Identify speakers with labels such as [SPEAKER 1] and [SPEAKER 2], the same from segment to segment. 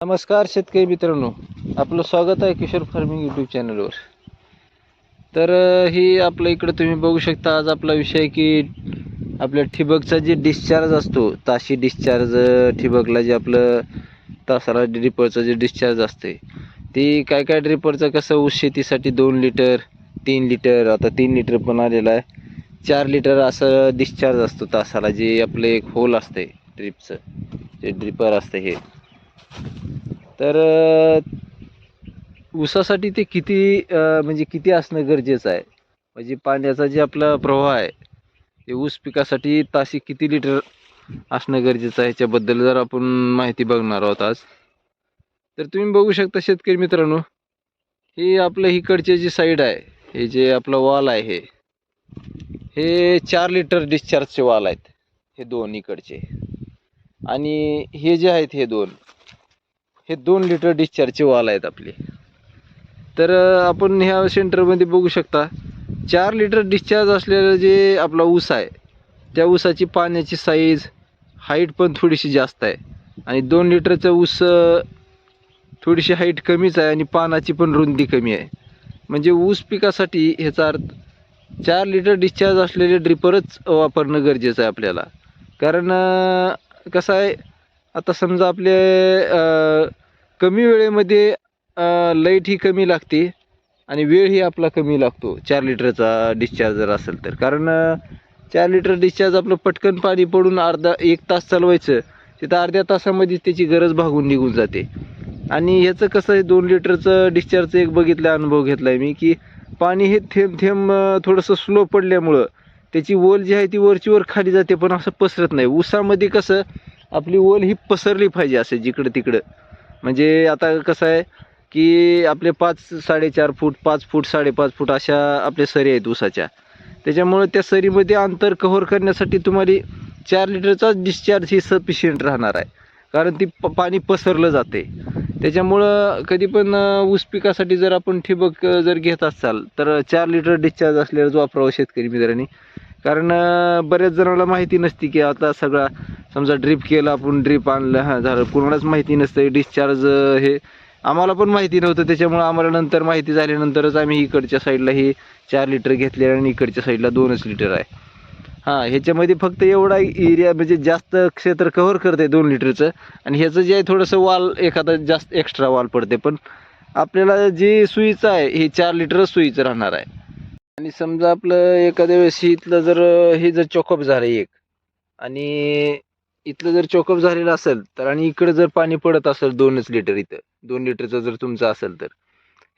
[SPEAKER 1] नमस्कार शेतकरी मित्रांनो आपलं स्वागत आहे किशोर फार्मिंग यूट्यूब चॅनलवर तर ही आपलं इकडं तुम्ही बघू शकता आज आपला विषय आहे की आपल्या ठिबकचा जे डिस्चार्ज असतो ताशी डिस्चार्ज ठिबकला जे आपलं तासाला ड्रिपरचं जे डिस्चार्ज असते ती काय काय ड्रिपरचं कसं ऊस शेतीसाठी दोन लिटर तीन लिटर आता तीन लिटर पण आलेला आहे. चार लिटर असं डिस्चार्ज असतो तासाला जे आपलं एक होल असते ड्रिपचं जे ड्रिपर असते हे. तर ऊसासाठी ते किती म्हणजे किती असणं गरजेचं आहे? म्हणजे पाण्याचा जे आपला प्रवाह आहे ते ऊस पिकासाठी ताशी किती लिटर असणं गरजेचं आहे? ह्याच्याबद्दल जर आपण माहिती बघणार आहोत आज. तर तुम्ही बघू शकता शेतकरी मित्रांनो हे आपलं इकडचे जी साईड आहे हे जे आपलं वॉल आहे हे हे चार लिटर डिस्चार्जचे वॉल आहेत हे दोन इकडचे. आणि हे जे आहेत हे दोन. हे दोन लिटर डिस्चार्जचे वाल आहेत आपले. तर आपण ह्या सेंटरमध्ये बघू शकता चार लिटर डिस्चार्ज असलेलं जे आपला ऊस आहे त्या ऊसाची पाण्याची साईज हाईट पण थोडीशी जास्त आहे. आणि दोन लिटरचा ऊस थोडीशी हाईट कमीच आहे आणि पानाची पण रुंदी कमी आहे. म्हणजे ऊस पिकासाठी ह्याचा अर्थ चार लिटर डिस्चार्ज असलेले ड्रिपरच वापरणं गरजेचं आहे आपल्याला. कारण कसं आहे आता समजा आपले कमी वेळेमध्ये लाइट ही कमी लागते आणि वेळही आपला कमी लागतो चार लिटरचा डिस्चार्ज जर असेल तर. कारण चार लिटर डिस्चार्ज आपलं पटकन पाणी पडून अर्धा एक तास चालवायचं तिथं अर्ध्या तासामध्ये त्याची गरज भागून निघून जाते. आणि ह्याचं कसं आहे दोन लिटरचं डिस्चार्जचं एक बघितला अनुभव घेतला आहे मी की पाणी हे थेंब थेंब थोडंसं स्लो पडल्यामुळं त्याची ओल जी आहे ती वरची वर खाली जाते पण असं पसरत नाही. उसामध्ये कसं आपली ओल ही पसरली पाहिजे असे जिकडं तिकडं. म्हणजे आता कसं आहे की आपले पाच साडेचार फूट पाच फूट साडेपाच फूट अशा आपल्या सरी आहेत ऊसाच्या. त्याच्यामुळं त्या सरीमध्ये अंतर कव्हर करण्यासाठी तुम्हाला चार लिटरचाच डिस्चार्ज ही सफिशियंट राहणार आहे. कारण ती प पाणी पसरलं जाते. त्याच्यामुळं कधी पण ऊस पिकासाठी जर आपण ठिबक जर घेत असाल तर चार लिटर डिस्चार्ज असलेलाच वापरावं शेतकरी मित्रांनी. कारण बऱ्याच जणांना माहिती नसती की आता सगळा समजा ड्रीप केलं आपण ड्रीप आणलं हां झालं. कोणालाच माहिती नसतं डिस्चार्ज हे. आम्हाला पण माहिती नव्हतं त्याच्यामुळं आम्हाला नंतर माहिती झाल्यानंतरच आम्ही इकडच्या साईडला ही चार लिटर घेतले आणि इकडच्या साईडला दोनच लिटर आहे. हां ह्याच्यामध्ये फक्त एवढा एरिया म्हणजे जास्त क्षेत्र कव्हर करते दोन लिटरचं आणि ह्याचं जे आहे थोडंसं वाल एखादा जास्त एक्स्ट्रा वाल पडते. पण आपल्याला जे सुईचं आहे हे चार लिटरच सुईचं राहणार आहे. आणि समजा आपलं एखाद्या वेळेस इथलं जर हे जर चॉकअप झालं एक आणि इथलं जर चॉकअप झालेलं असेल तर आणि इकडं जर पाणी पडत असेल दोनच लिटर इथं दोन लिटरचं जर तुमचं असेल तर.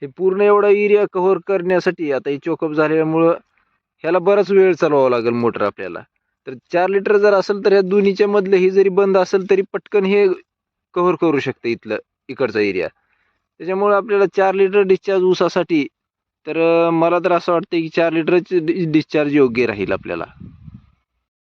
[SPEAKER 1] हे पूर्ण एवढा एरिया कव्हर करण्यासाठी आता हे चॉकअप झाल्यामुळं ह्याला बराच वेळ चालवावा लागेल मोटर आपल्याला. तर चार लिटर जर असेल तर ह्या दोन्हीच्या मधलं हे जरी बंद असेल तरी पटकन हे कव्हर करू शकते इथलं इकडचा एरिया. त्याच्यामुळं आपल्याला चार लिटर डिस्चार्ज ऊसासाठी तर मला तर असं वाटतं की चार लिटरच डिस्चार्ज योग्य राहील आपल्याला.